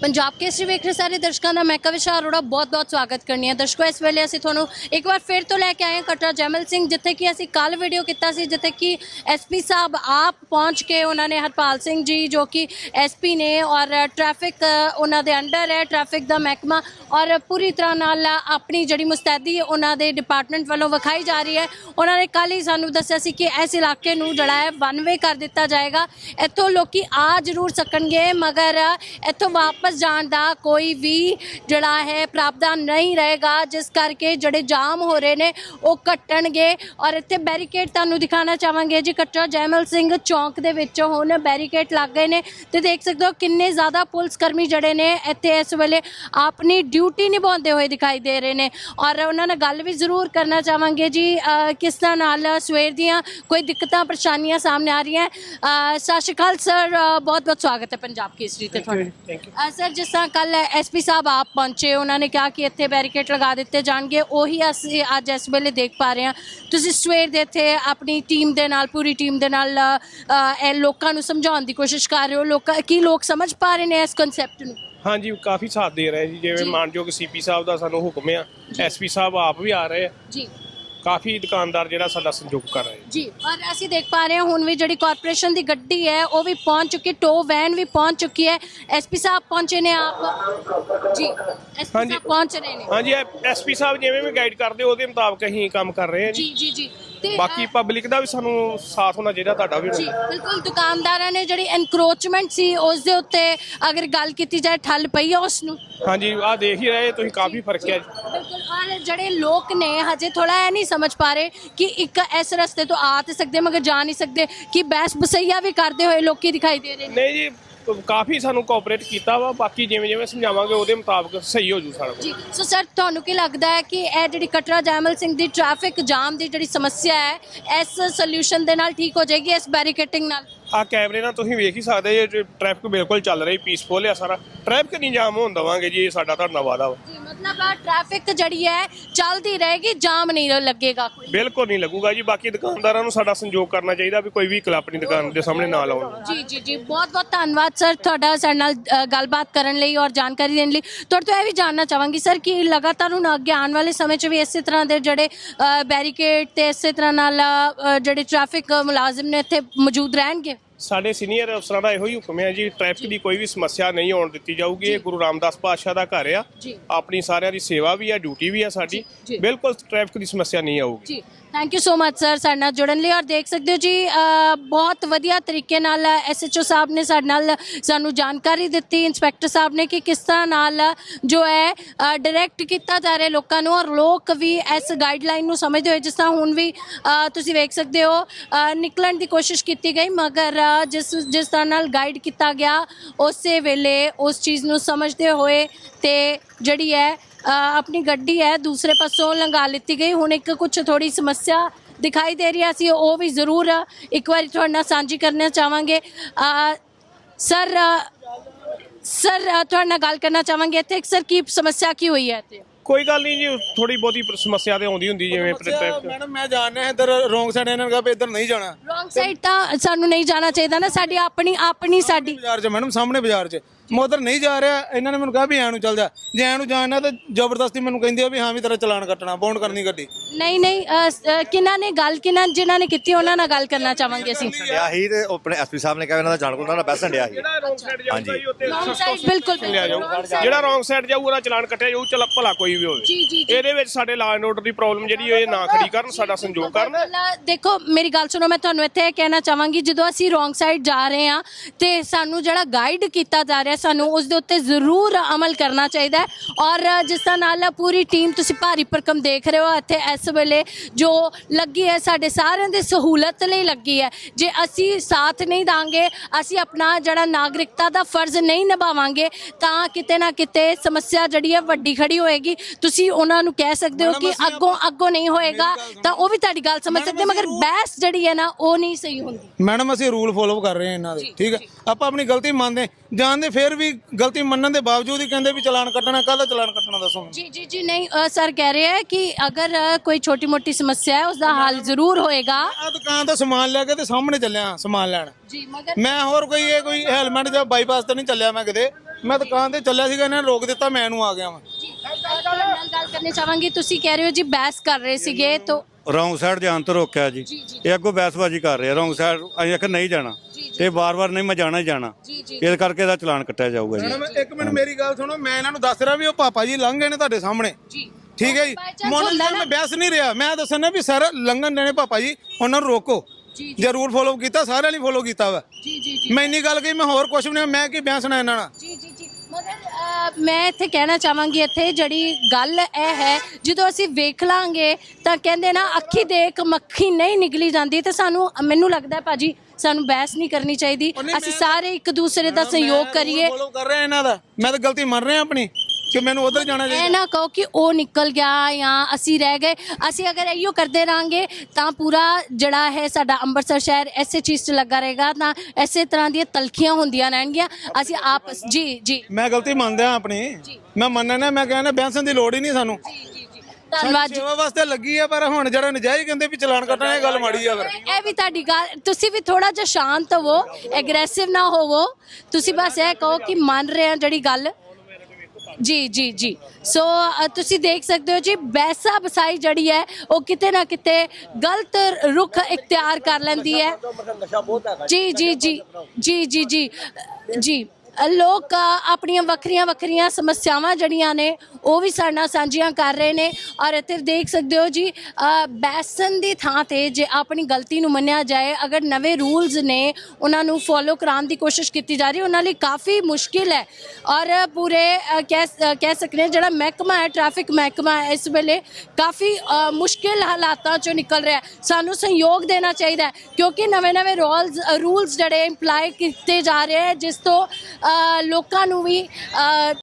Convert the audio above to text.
ਪੰਜਾਬ ਕੇਸਰੀ ਵੇਖ ਰਹੇ ਸਾਰੇ ਦਰਸ਼ਕਾਂ ਦਾ ਮੈਂ ਕਵਿਸ਼ਾ ਅਰੋੜਾ ਬਹੁਤ-ਬਹੁਤ ਸਵਾਗਤ ਕਰਨੀ ਹੈ। ਦਰਸ਼ਕੋ, ਇਸ ਵੇਲੇ ਅਸੀਂ ਤੁਹਾਨੂੰ ਇੱਕ ਵਾਰ ਫਿਰ ਤੋਂ ਲੈ ਕੇ ਆਏ ਹਾਂ ਕਟਰਾ ਜੈਮਲ ਸਿੰਘ, ਜਿੱਥੇ ਕਿ ਅਸੀਂ ਕੱਲ ਵੀਡੀਓ ਕੀਤਾ ਸੀ, ਜਿੱਥੇ ਕਿ ਐਸਪੀ ਸਾਹਿਬ ਆਪ ਪਹੁੰਚ ਕੇ ਉਹਨਾਂ ਨੇ ਹਰਪਾਲ ਸਿੰਘ ਜੀ, ਜੋ ਕਿ ਐਸਪੀ ਨੇ ਔਰ ਟ੍ਰੈਫਿਕ ਉਹਨਾਂ ਦੇ ਅੰਡਰ ਹੈ ਟ੍ਰੈਫਿਕ ਦਾ ਮਹਿਕਮਾ ਔਰ ਪੂਰੀ ਤਰ੍ਹਾਂ ਨਾਲ ਆਪਣੀ ਜਿਹੜੀ ਮੁਸਤੈਦੀ ਹੈ, ਉਹਨਾਂ ਦੇ ਡਿਪਾਰਟਮੈਂਟ ਵੱਲੋਂ ਵਿਖਾਈ ਜਾ ਰਹੀ ਹੈ। ਉਹਨਾਂ ਨੇ ਕੱਲ ਹੀ ਸਾਨੂੰ ਦੱਸਿਆ ਸੀ ਕਿ ਇਸ ਇਲਾਕੇ ਨੂੰ ਜਿਹੜਾ ਹੈ ਵਨਵੇ ਕਰ ਦਿੱਤਾ ਜਾਏਗਾ। ਇੱਥੋਂ ਲੋਕੀ ਆ ਜ਼ਰੂਰ ਸਕਣਗੇ, ਮਗਰ ਇੱਥੋਂ ਵਾਪਸ ਜਾਣ ਦਾ ਕੋਈ ਵੀ ਜਿਹੜਾ ਹੈ ਪ੍ਰਾਵਧਾਨ ਨਹੀਂ ਰਹੇਗਾ। ਜਿਸ ਕਰਕੇ ਜਿਹੜੇ ਜਾਮ ਹੋ ਰਹੇ ਨੇ ਉਹ ਕੱਟਣਗੇ। ਔਰ ਇੱਥੇ ਬੈਰੀਕੇਡ ਤੁਹਾਨੂੰ ਦਿਖਾਣਾ ਚਾਹਾਂਗੇ ਜੀ। ਕੱਟਰਾ ਜੈਮਲ ਸਿੰਘ ਚੌਂਕ ਦੇ ਵਿੱਚ ਹੁਣ ਬੈਰੀਕੇਡ ਲੱਗ ਗਏ ਨੇ। ਤੇ ਦੇਖ ਸਕਦੇ ਹੋ ਕਿੰਨੇ ਜ਼ਿਆਦਾ ਪੁਲਿਸ ਕਰਮੀ ਜਿਹੜੇ ਨੇ ਇੱਥੇ ਇਸ ਵੇਲੇ ਆਪਣੀ ਡਿਊਟੀ ਨਿਭਾਉਂਦੇ ਹੋਏ ਦਿਖਾਈ ਦੇ ਰਹੇ ਨੇ। ਔਰ ਉਹਨਾਂ ਨਾਲ ਗੱਲ ਵੀ ਜ਼ਰੂਰ ਕਰਨਾ ਚਾਹਾਂਗੇ ਜੀ। ਕਿਸ ਤਰ੍ਹਾਂ ਨਾਲ ਸਵੇਰ ਦੀਆਂ ਕੋਈ ਦਿੱਕਤਾਂ ਪਰੇਸ਼ਾਨੀਆਂ ਸਾਹਮਣੇ ਆ ਰਹੀਆਂ। ਸਤਿ ਸ਼੍ਰੀ ਅਕਾਲ ਸਰ। ਬਹੁਤ ਬਹੁਤ ਸਵਾਗਤ ਹੈ ਪੰਜਾਬ ਕੇਸਰੀ ਤੇ ਤੁਹਾਡਾ। ਥੈਂਕ ਯੂ ਅਹ ਸਰ ਜਿਸ ਤਰ੍ਹਾਂ ਕੱਲ ਐਸਪੀ ਸਾਹਿਬ ਆਪ ਪਹੁੰਚੇ ਉਹਨਾਂ ਨੇ ਕਿਹਾ ਕਿ ਇੱਥੇ ਬੈਰੀਕੇਡ ਲਗਾ ਦਿੱਤੇ ਜਾਣਗੇ। ਉਹੀ ਅਸੀਂ ਅੱਜ ਇਸ ਵੇਲੇ ਦੇਖ ਪਾ ਰਹੇ ਹਾਂ। ਤੁਸੀਂ ਸਵੇਰ ਦੇ ਇੱਥੇ ਆਪਣੀ ਟੀਮ ਦੇ ਨਾਲ ਪੂਰੀ ਟੀਮ ਦੇ ਨਾਲ ਇਹ ਲੋਕਾਂ ਨੂੰ ਸਮਝਾਉਣ ਦੀ ਕੋਸ਼ਿਸ਼ ਕਰ ਰਹੇ ਹੋ। ਲੋਕਾਂ ਕੀ ਲੋਕ ਸਮਝ ਪਾ ਰਹੇ ਨੇ ਇਸ ਕਨਸੈਪਟ ਨੂੰ? ਹਾਂਜੀ ਕਾਫੀ ਸਾਥ ਦੇ ਰਹੇ ਜੀ। ਜਿਵੇਂ। ਮਾਨਯੋਗ ਸੀਪੀ ਸਾਹਿਬ ਦਾ ਸਾਨੂੰ ਹੁਕਮ ਆ। ਐਸਪੀ ਸਾਹਿਬ ਆਪ ਵੀ ਆ ਰਹੇ ਆ। ਜੀ। ਕਾਫੀ ਦੁਕਾਨਦਾਰ ਜਿਹੜਾ ਸਾਡਾ ਸੰਯੋਗ ਕਰ ਰਹੇ ਜੀ ਔਰ ਅਸੀਂ ਦੇਖ ਪਾ ਰਹੇ ਹਾਂ ਹੁਣ ਵੀ ਜਿਹੜੀ ਕਾਰਪੋਰੇਸ਼ਨ ਦੀ ਗੱਡੀ ਹੈ ਉਹ ਵੀ ਪਹੁੰਚ ਚੁੱਕੀ ਟੋ ਵੈਨ ਵੀ ਪਹੁੰਚ ਚੁੱਕੀ ਹੈ। ਐਸਪੀ ਸਾਹਿਬ ਪਹੁੰਚੇ ਨੇ ਆਪ। ਜੀ ਐਸਪੀ। ਸਾਹਿਬ ਪਹੁੰਚ ਰਹੇ ਨੇ। ਹਾਂਜੀ ਐਸਪੀ ਸਾਹਿਬ ਜਿਵੇਂ ਵੀ ਗਾਈਡ ਕਰਦੇ ਉਹਦੇ ਮੁਤਾਬਕ ਅਸੀਂ ਕੰਮ ਕਰ ਰਹੇ ਹਾਂ ਜੀ। ਜੀ ਜੀ ਜੀ। ਤੇ ਬਾਕੀ ਪਬਲਿਕ ਦਾ ਵੀ ਸਾਨੂੰ ਸਾਥ ਹੋਣਾ ਚਾਹੀਦਾ ਤੁਹਾਡਾ ਵੀ ਜੀ ਬਿਲਕੁਲ ਦੁਕਾਨਦਾਰਾਂ ਨੇ ਜਿਹੜੀ ਐਨਕਰੋਚਮੈਂਟ ਸੀ ਉਸ ਦੇ ਉੱਤੇ ਅਗਰ ਗੱਲ ਕੀਤੀ ਜਾਏ ਠੱਲ ਪਈ ਉਸ ਨੂੰ ਹਾਂਜੀ ਆਹ ਦੇਖ ਹੀ ਰਹੇ ਤੁਸੀਂ ਕਾਫੀ ਫ਼ਰਕ ਹੈ ਜੀ। ਬਿਲਕੁਲ ਔਰ ਜਿਹੜੇ ਲੋਕ ਨੇ ਹਜੇ ਥੋੜਾ ਇਹ ਨਹੀਂ ਸਮਝ ਪਾ ਰਹੇ ਕਿ ਇੱਕ ਇਸ ਰਸਤੇ ਤੋਂ ਆ ਤੇ ਸਕਦੇ ਮਗਰ ਜਾ ਨਹੀਂ ਸਕਦੇ ਕਿ ਬੈਸ ਬਸਈਆ ਵੀ ਕਰਦੇ ਹੋਏ ਲੋਕੀ ਦਿਖਾਈ ਦੇ ਰਹੇ ਨੇ। ਨਹੀਂ ਜੀ ਕਾਫੀ ਸਾਨੂੰ ਕੋਆਪਰੇਟ ਕੀਤਾ ਵਾ ਬਾਕੀ ਜਿਵੇਂ ਜਿਵੇਂ ਸਮਝਾਵਾਂਗੇ ਉਹਦੇ ਮੁਤਾਬਕ ਸਹੀ ਹੋ ਜੂ ਸਾਰਾ ਕੁਝ ਜੀ ਸੋ ਸਰ ਤੁਹਾਨੂੰ ਕੀ ਲੱਗਦਾ ਹੈ ਕਿ ਇਹ ਜਿਹੜੀ ਕਟਰਾ ਜੈਮਲ ਸਿੰਘ ਦੀ ਟ੍ਰੈਫਿਕ ਜਾਮ ਦੀ ਜਿਹੜੀ ਸਮੱਸਿਆ ਹੈ ਇਸ ਸੋਲੂਸ਼ਨ ਦੇ ਨਾਲ ਠੀਕ ਹੋ ਜਾਏਗੀ ਇਸ ਬੈਰੀਕੇਟਿੰਗ ਨਾਲ? ਆ ਕੈਮਰੇ ਨਾਲ ਤੁਸੀਂ ਵੇਖ ਹੀ ਸਕਦੇ ਜੇ ਟ੍ਰੈਫਿਕ ਬਿਲਕੁਲ ਚੱਲ ਰਹੀ ਪੀਸਫੁਲ ਆ ਸਾਰਾ। ਟ੍ਰੈਫਿਕ ਨਹੀਂ ਜਾਮ ਹੋਣ ਦਵਾਂਗੇ ਜੀ ਇਹ ਸਾਡਾ ਤੁਹਾਡਾ ਵਾਦਾ ਵਾ। ਜੀ ਮਤਲਬ ਟ੍ਰੈਫਿਕ ਜਿਹੜੀ ਹੈ ਚੱਲਦੀ ਰਹੇਗੀ ਜਾਮ ਨਹੀਂ ਲੱਗੇਗਾ ਕੋਈ ਬਿਲਕੁਲ ਨਹੀਂ ਲੱਗੂਗਾ ਜੀ ਬਾਕੀ ਦੁਕਾਨਦਾਰਾਂ ਨੂੰ ਸਾਡਾ ਸੰਯੋਗ ਕਰਨਾ ਚਾਹੀਦਾ ਵੀ ਕੋਈ ਵੀ ਆਪਣੀ ਦੁਕਾਨ ਦੇ ਸਾਹਮਣੇ ਨਾ ਲਾਉਣ ਜੀ ਜੀ ਜੀ ਬਹੁਤ ਬਹੁਤ ਧੰਨਵਾਦ ਸਰ ਤੁਹਾਡਾ ਸਾਡੇ ਨਾਲ ਅ, ਗੱਲਬਾਤ ਕਰਨ ਲਈ ਔਰ ਜਾਣਕਾਰੀ ਦੇਣ ਲਈ ਤੁਹਾਡੇ ਤੋਂ ਇਹ ਵੀ ਜਾਣਨਾ ਚਾਹਾਂਗੀ ਸਰ ਕਿ ਲਗਾਤਾਰ ਹੁਣ ਅੱਗੇ ਆਉਣ ਵਾਲੇ ਸਮੇਂ 'ਚ ਵੀ ਇਸੇ ਤਰ੍ਹਾਂ ਦੇ ਜਿਹੜੇ ਬੈਰੀਕੇਡ ਤੇ ਇਸੇ ਤਰ੍ਹਾਂ ਨਾਲ ਅ, ਜਿਹੜੇ ਟ੍ਰੈਫਿਕ ਮੁਲਾਜ਼ਮ ਨੇ ਇੱਥੇ ਮੌਜੂਦ ਰਹਿਣਗੇ ਸਾਡੇ ਸੀਨੀਅਰ ਅਫਸਰਾਂ ਦਾ ਇਹੋ ਹੀ ਹੁਕਮ ਹੈ ਜੀ ਟ੍ਰੈਫਿਕ ਦੀ ਕੋਈ ਵੀ ਸਮੱਸਿਆ ਨਹੀਂ ਆਉਣ ਦਿੱਤੀ ਜਾਊਗੀ। ਇਹ ਗੁਰੂ ਰਾਮਦਾਸ ਪਾਤਸ਼ਾਹ ਦਾ ਘਰ ਆ। ਜੀ। ਆਪਣੀ ਸਾਰਿਆਂ ਦੀ ਸੇਵਾ ਵੀ ਹੈ ਡਿਊਟੀ ਵੀ ਹੈ ਸਾਡੀ। ਜੀ। ਬਿਲਕੁਲ ਟ੍ਰੈਫਿਕ ਦੀ ਸਮੱਸਿਆ ਨਹੀਂ ਆਊਗੀ। ਜੀ। Thank you so much sir ਸਾਡੇ ਨਾਲ ਜੁੜਨ ਲਈ। ਔਰ ਦੇਖ ਸਕਦੇ ਹੋ ਜੀ ਅ, ਬਹੁਤ ਵਧੀਆ ਤਰੀਕੇ ਨਾਲ ਐਸਐਚਓ ਸਾਹਿਬ ਨੇ ਸਾਡੇ ਨਾਲ ਸਾਨੂੰ ਜਾਣਕਾਰੀ ਦਿੱਤੀ। ਇੰਸਪੈਕਟਰ ਸਾਹਿਬ ਨੇ ਕਿ ਕਿਸ ਤਰ੍ਹਾਂ ਨਾਲ ਜੋ ਹੈ ਡਾਇਰੈਕਟ ਕੀਤਾ ਜਾ ਰਿਹਾ ਲੋਕਾਂ ਨੂੰ। ਔਰ ਲੋਕ ਵੀ ਇਸ ਗਾਈਡਲਾਈਨ ਨੂੰ ਸਮਝਦੇ ਹੋਏ ਜਿਸ ਤਰ੍ਹਾਂ ਹੁਣ ਵੀ ਅ, ਤੁਸੀਂ ਵੇਖ ਸਕਦੇ ਹੋ ਅ, ਨਿਕਲਣ ਦੀ ਕੋਸ਼ਿਸ਼ ਕੀਤੀ ਗਈ। ਮਗਰ ਅ, ਜਿਸ ਜਿਸ ਤਰ੍ਹਾਂ ਨਾਲ ਗਾਈਡ ਕੀਤਾ ਗਿਆ, ਉਸੇ ਵੇਲੇ ਉਸ ਚੀਜ਼ ਨੂੰ ਸਮਝਦੇ ਹੋਏ ਤੇ ਜਿਹੜੀ ਹੈ ਆਪਣੀ ਗੱਡੀ ਹੈ ਦੂਸਰੇ ਪਾਸੋਂ ਲੰਘਾ ਲਿੱਤੀ ਗਈ। ਹੁਣ ਇੱਕ ਕੁਝ ਥੋੜੀ ਸਮੱਸਿਆ ਦਿਖਾਈ ਦੇ ਰਹੀ ਹੈ, ਅਸੀਂ ਉਹ ਵੀ ਜ਼ਰੂਰ ਇੱਕ ਵਾਰੀ ਤੁਹਾਡੇ ਨਾਲ ਸਾਂਝੀ ਕਰਨਾ ਚਾਹਾਂਗੇ। ਸਰ ਸਰ ਤੁਹਾਡੇ ਨਾਲ ਗੱਲ ਕਰਨਾ ਚਾਹਾਂਗੇ। ਇੱਥੇ ਸਰ, ਕੀ ਸਮੱਸਿਆ ਕੀ ਹੋਈ ਹੈ ਇੱਥੇ? ਕੋਈ ਗੱਲ ਨਹੀਂ ਜੀ ਥੋੜੀ ਬਹੁਤੀ ਸਮੱਸਿਆ ਤੇ ਆਉਂਦੀ ਹੁੰਦੀ ਜਿਵੇਂ ਟ੍ਰੈਫਿਕ ਮੈਡਮ ਮੈਂ ਜਾਣਦਾ ਇੱਧਰ ਰੋਂਗ ਸਾਈਡ ਇਹਨਾਂ ਨੇ ਕਿਹਾ ਵੀ ਇੱਧਰ ਨਹੀਂ ਜਾਣਾ। ਰੋਂਗ ਸਾਈਡ ਤਾਂ ਸਾਨੂੰ ਨਹੀਂ ਜਾਣਾ ਚਾਹੀਦਾ ਨਾ ਸਾਡੀ ਆਪਣੀ ਆਪਣੀ ਸਾਡੀ ਬਾਜ਼ਾਰ 'ਚ ਮੈਡਮ ਸਾਹਮਣੇ ਬਾਜ਼ਾਰ 'ਚ। ਮੈਂ ਉਧਰ ਨਹੀਂ ਜਾ ਰਿਹਾ ਇਹਨਾਂ ਨੇ ਮੈਨੂੰ ਕਿਹਾ ਵੀ ਐਂ ਨੂੰ ਚੱਲ ਜਾ। ਜੇ ਐਂ ਨੂੰ ਜਾਣਾ ਤਾਂ ਜ਼ਬਰਦਸਤੀ ਮੈਨੂੰ ਕਹਿੰਦੇ ਆ ਵੀ ਹਾਂ ਵੀ ਤੇਰਾ ਚਲਾਨ ਕੱਟਣਾ ਬੌਂਡ ਕਰਨੀ ਗੱਡੀ। ਨਹੀਂ ਨਹੀਂ ਅ, ਸ- ਅ, ਕਿਹਨਾਂ ਨੇ ਗੱਲ ਕਿਹਨਾਂ ਜਿਨ੍ਹਾਂ ਨੇ ਕੀਤੀ ਉਹਨਾਂ ਨਾਲ ਗੱਲ ਕਰਨਾ ਚਾਹਾਂਗੇ ਅਸੀਂ। ਡਿਆ ਹੀ ਤੇ ਉਹ ਆਪਣੇ ਐਸਪੀ ਸਾਹਿਬ ਨੇ ਕਿਹਾ ਇਹਨਾਂ ਦਾ ਜਾਣ ਕੋਲ ਨਾਲ ਬੈਸਣ ਡਿਆ ਸੀ ਜਿਹੜਾ ਰੋਂਗ ਸਾਈਡ ਜਾਊਗਾ ਜੀ ਉੱਤੇ ਰੋਂਗ ਸਾਈਡ ਬਿਲਕੁਲ side। ਜਿਹੜਾ ਰੋਂਗ ਸਾਈਡ ਜਾਊ ਉਹਦਾ ਚਲਾਨ ਕੱਟਿਆ ਜਾਊ ਚਲ ਭਲਾ ਕੋਈ ਵੀ ਹੋਵੇ। ਜੀ ਜੀ ਜੀ। ਇਹਦੇ ਵਿੱਚ ਸਾਡੇ ਲਾਅ ਐਂਡ ਆਰਡਰ ਦੀ ਪ੍ਰੋਬਲਮ ਜਿਹੜੀ ਇਹ ਨਾ ਖੜੀ ਕਰਨ ਸਾਡਾ ਸੰਯੋਗ ਕਰਨ। ਦੇਖੋ ਮੇਰੀ ਗੱਲ ਸੁਣੋ ਮੈਂ ਤੁਹਾਨੂੰ ਇੱਥੇ ਇਹ ਕਹਿਣਾ ਚਾਹਾਂਗੀ ਜਦੋਂ ਅਸੀਂ ਰੋਂਗ ਸਾਈਡ ਜਾ ਰਹੇ ਹਾਂ ਤੇ ਸਾਨੂੰ ਜਿਹੜਾ ਗਾਈਡ ਕੀਤਾ ਜਾ ਰਿਹਾ ਸਾਨੂੰ ਉਸ ਦੇ ਉੱਤੇ ਜ਼ਰੂਰ ਅਮਲ ਕਰਨਾ ਚਾਹੀਦਾ ਹੈ। ਔਰ ਜਿਸ ਤਰ੍ਹਾਂ ਨਾਲ ਪੂਰੀ ਟੀਮ ਤੁਸੀਂ ਭਾਰੀ ਭਰਕਮ ਦੇਖ ਰਹੇ ਹੋ ਇੱਥੇ ਇਸ ਵੇਲੇ ਜੋ ਲੱਗੀ ਹੈ ਸਾਡੇ ਸਾਰਿਆਂ ਦੇ ਸਹੂਲਤ ਲਈ ਲੱਗੀ ਹੈ। ਜੇ ਅਸੀਂ ਸਾਥ ਨਹੀਂ ਦਾਂਗੇ ਅਸੀਂ ਆਪਣਾ ਜਿਹੜਾ ਨਾਗਰਿਕਤਾ ਦਾ ਫਰਜ਼ ਨਹੀਂ ਨਿਭਾਵਾਂਗੇ ਤਾਂ ਕਿਤੇ ਨਾ ਕਿਤੇ ਸਮੱਸਿਆ ਜਿਹੜੀ ਹੈ ਵੱਡੀ ਖੜੀ ਹੋਏਗੀ। ਤੁਸੀਂ ਉਹਨਾਂ ਨੂੰ ਕਹਿ ਸਕਦੇ ਹੋ ਕਿ ਅੱਗੋਂ ਅੱਗੋਂ ਨਹੀਂ ਹੋਏਗਾ ਤਾਂ ਉਹ ਵੀ ਤੁਹਾਡੀ ਗੱਲ ਸਮਝ ਸਕਦੇ ਮਗਰ ਬਹਿਸ ਜਿਹੜੀ ਹੈ ਨਾ ਉਹ ਨਹੀਂ ਸਹੀ ਹੁੰਦੀ। ਮੈਡਮ ਅਸੀਂ ਰੂਲ ਫੋਲੋ ਕਰ ਰਹੇ ਹਾਂ ਇਹਨਾਂ ਦੇ ਠੀਕ ਹੈ? ਆਪਾਂ ਆਪਣੀ ਗਲਤੀ ਮੰਨਦੇ ਜਾਣਦੇ ਫਿਰ ਵੀ ਗਲਤੀ ਮੰਨਣ ਦੇ ਬਾਵਜੂਦ ਹੀ ਕਹਿੰਦੇ ਵੀ ਚਲਾਨ ਕੱਟਣਾ ਕਾਹਦਾ ਚਲਾਨ ਕੱਟਣਾ ਦੱਸੋ ਜੀ ਜੀ ਜੀ ਨਹੀਂ ਸਰ ਕਹਿ ਰਹੇ ਹੈ ਕਿ ਅਗਰ ਕੋਈ ਛੋਟੀ ਮੋਟੀ ਸਮੱਸਿਆ ਹੈ ਉਸ ਦਾ ਹੱਲ ਜ਼ਰੂਰ ਹੋਏਗਾ। ਆ ਦੁਕਾਨ ਤੋਂ ਸਮਾਨ ਲੈ ਕੇ ਤੇ ਸਾਹਮਣੇ ਚੱਲਿਆ ਸਮਾਨ ਲੈਣ। ਜੀ ਮਗਰ ਮੈਂ ਹੋਰ ਕੋਈ ਇਹ ਕੋਈ ਹੈਲਮਟ ਜਾਂ ਬਾਈਪਾਸ ਤੇ ਨਹੀਂ ਚੱਲਿਆ ਮੈਂ ਕਿਤੇ। ਮੈਂ ਦੁਕਾਨ ਤੇ ਚੱਲਿਆ ਸੀਗਾ ਇਹਨਾਂ ਨੇ ਰੋਕ ਦਿੱਤਾ ਮੈਂ ਇਹਨੂੰ ਆ ਗਿਆ ਨਾਲ ਗੱਲ ਕਰਨੀ ਚਾਹਾਂਗੀ। ਤੁਸੀਂ ਕਹਿ ਰਹੇ ਹੋ ਜੀ ਬਹਿਸ ਕਰ ਰਹੇ ਸੀਗੇ ਤਾਂ ਰੌਂਗ ਸਾਈਡ ਜਾਣ ਤੋਂ ਰੋਕਿਆ ਜੀ। ਜੀ, ਜੀ। ਇਹ ਅੱਗੋਂ ਬਹਿਸਬਾਜ਼ੀ ਕਰ ਰਿਹਾ ਰੌਂਗ ਸਾਈਡ। ਅਸੀਂ ਆਖਿਆ ਨਹੀਂ ਜਾਣਾ। ਤੇ ਵਾਰ-ਵਾਰ ਨਹੀਂ ਮੈਂ ਜਾਣਾ ਹੀ ਜਾਣਾ। ਜੀ ਜੀ ਇਸ ਕਰਕੇ ਇਹਦਾ ਚਲਾਨ ਕੱਟਿਆ ਜਾਊਗਾ ਜੀ। ਮੈਡਮ ਇੱਕ ਮਿੰਟ ਮੇਰੀ ਗੱਲ ਸੁਣੋ ਮੈਂ ਇਹਨਾਂ ਨੂੰ ਦੱਸ ਰਿਹਾ ਵੀ ਉਹ ਪਾਪਾ ਜੀ ਲੰਘ ਗਏ ਨੇ ਤੁਹਾਡੇ ਸਾਹਮਣੇ। ਜੀ। ਠੀਕ ਹੈ ਜੀ? By chance ਮੋਨਲ ਹੁੰਦਾ ਜੀ ਨਾ- ਮੈਂ ਬਹਿਸ ਨਹੀਂ ਰਿਹਾ। ਮੈਂ ਦੱਸਣਾ ਵੀ ਸਰ ਲੰਘਣ ਦੇਣੇ ਪਾਪਾ ਜੀ ਉਹਨਾਂ ਨੂੰ ਰੋਕੋ। ਜੀ ਜੇ। ਰੂਲ ਫੋਲੋ ਕੀਤਾ ਸਾਰਿਆਂ ਨੇ ਫੋਲੋ ਕੀਤਾ ਵਾ। ਜੀ ਜੀ ਜੀ। ਮੈਂ ਇੰਨੀ ਗੱਲ ਕਹੀ ਮੈਂ ਹੋਰ ਕੁਝ ਵੀ ਨਹੀਂ ਮੈਂ ਕੀ ਬਹਿਸਣਾ ਇਹਨਾਂ ਨਾਲ? ਜੀ ਜੀ। ਮੈਂ ਇੱਥੇ ਕਹਿਣਾ ਚਾਹਾਂਗੀ ਇੱਥੇ ਜਿਹੜੀ ਗੱਲ ਇਹ ਹੈ ਜਦੋਂ ਅਸੀਂ ਵੇਖ ਲਾਂਗੇ ਤਾਂ ਕਹਿੰਦੇ ਨਾ ਅੱਖੀ ਦੇਖ ਮੱਖੀ ਨਹੀਂ ਨਿਕਲੀ ਜਾਂਦੀ ਤੇ ਸਾਨੂੰ ਮੈਨੂੰ ਲੱਗਦਾ ਭਾਜੀ ਸਾਨੂੰ ਬਹਿਸ ਨਹੀਂ ਕਰਨੀ ਚਾਹੀਦੀ। ਅਸੀਂ ਸਾਰੇ ਇੱਕ ਦੂਸਰੇ ਦਾ ਸਹਿਯੋਗ ਕਰੀਏ। ਫੋਲੋ ਕਰ ਰਿਹਾ ਇਹਨਾਂ ਦਾ। ਮੈਂ ਤਾਂ ਗਲਤੀ ਮੰਨ ਰਿਹਾ ਆਪਣੀ। ਕਿ ਮੈਨੂੰ ਉਧਰ ਜਾਣਾ ਚਾਹੀਦਾ? ਇਹ ਨਾ ਕਹੋ ਕਿ ਉਹ ਨਿਕਲ ਗਿਆ ਜਾਂ ਅਸੀਂ ਰਹਿ ਗਏ। ਅਸੀਂ ਅਗਰ ਇਹੋ ਕਰਦੇ ਰਾਂਗੇ ਤਾਂ ਪੂਰਾ ਜਿਹੜਾ ਹੈ ਸਾਡਾ ਅੰਮ੍ਰਿਤਸਰ ਸ਼ਹਿਰ ਐਸੇ ਚੀਜ਼ 'ਚ ਲੱਗਾ ਰਹੇਗਾ ਤਾਂ ਐਸੇ ਤਰ੍ਹਾਂ ਦੀਆਂ ਤਲਖੀਆਂ ਹੁੰਦੀਆਂ ਰਹਿਣਗੀਆਂ। ਅਸੀਂ ਆਪ ਜੀ ਜੀ। ਮੈਂ ਗਲਤੀ ਮੰਨਦਾ ਆਪਣੀ। ਮੈਂ ਮੰਨਣਾ ਮੈਂ ਕਹਿੰਦਾ ਬੈਂਸਨ ਦੀ ਲੋੜ ਹੀ ਨਹੀਂ ਸਾਨੂੰ। ਧੰਨਵਾਦ ਜੀ ਸੇਵਾ ਵਾਸਤੇ ਲੱਗੀ ਆ ਪਰ ਹੁਣ ਜਿਹੜਾ ਨਜਾਇਜ਼ ਕਹਿੰਦੇ ਵੀ ਚਲਾਨ ਕੱਟਣਾ ਇਹ ਗੱਲ ਮਾੜੀ ਆ ਫਿਰ। ਇਹ ਇਹ ਵੀ ਤੁਹਾਡੀ ਗੱਲ ਤੁਸੀਂ ਵੀ ਥੋੜਾ ਜਿਹਾ ਸ਼ਾਂਤ ਹੋਵੋ ਐਗਰੈਸਿਵ ਨਾ ਹੋਵੋ। ਤੁਸੀਂ ਬਸ ਇਹ ਕਹੋ ਕਿ ਮੰਨ ਰਹੇ ਆ ਜਿਹੜੀ ਗੱਲ। ਜੀ ਜੀ ਜੀ। ਸੋ ਅ, ਤੁਸੀਂ ਦੇਖ ਸਕਦੇ ਹੋ ਜੀ ਬੈਸਾ ਬਸਾਈ ਜਿਹੜੀ ਹੈ ਉਹ ਕਿਤੇ ਨਾ ਕਿਤੇ ਗਲਤ ਰੁਖ ਇਖਤਿਆਰ ਕਰ ਲੈਂਦੀ ਹੈ। ਜੀ। ਜੀ ਜੀ ਜੀ। ਜੀ ਜੀ ਜੀ। ਲੋਕ ਆਪਣੀਆਂ ਵੱਖਰੀਆਂ ਵੱਖਰੀਆਂ ਸਮੱਸਿਆਵਾਂ ਜਿਹੜੀਆਂ ਨੇ ਉਹ ਵੀ ਸਾਡੇ ਨਾਲ ਸਾਂਝੀਆਂ ਕਰ ਰਹੇ ਨੇ। ਔਰ ਇੱਥੇ ਦੇਖ ਸਕਦੇ ਹੋ ਜੀ ਅ, ਬੈਸਨ ਦੀ ਥਾਂ ਤੇ ਜੇ ਆਪਣੀ ਗਲਤੀ ਨੂੰ ਮੰਨਿਆ ਜਾਏ ਅਗਰ ਨਵੇਂ ਰੂਲਸ ਨੇ ਉਹਨਾਂ ਨੂੰ ਫੋਲੋ ਕਰਾਉਣ ਦੀ ਕੋਸ਼ਿਸ਼ ਕੀਤੀ ਜਾ ਰਹੀ ਉਹਨਾਂ ਲਈ ਕਾਫੀ ਮੁਸ਼ਕਿਲ ਹੈ। ਔਰ ਪੂਰੇ ਕਹਿ ਸ- ਕਹਿ ਸਕਦੇ ਹਾਂ ਜਿਹੜਾ ਮਹਿਕਮਾ ਹੈ ਟ੍ਰੈਫਿਕ ਮਹਿਕਮਾ ਇਸ ਵੇਲੇ ਕਾਫੀ ਮੁਸ਼ਕਿਲ ਹਾਲਾਤਾਂ ਚੋਂ ਨਿਕਲ ਰਿਹਾ ਸਾਨੂੰ ਸਹਿਯੋਗ ਦੇਣਾ ਚਾਹੀਦਾ ਕਿਉਂਕਿ ਨਵੇਂ ਨਵੇਂ ਰੂਲਸ ਰੂਲਸ ਜਿਹੜੇ ਇੰਪਲਾਈ ਕੀਤੇ ਜਾ ਰਹੇ ਹੈ ਜਿਸ ਤੋਂ ਲੋਕਾਂ ਨੂੰ ਵੀ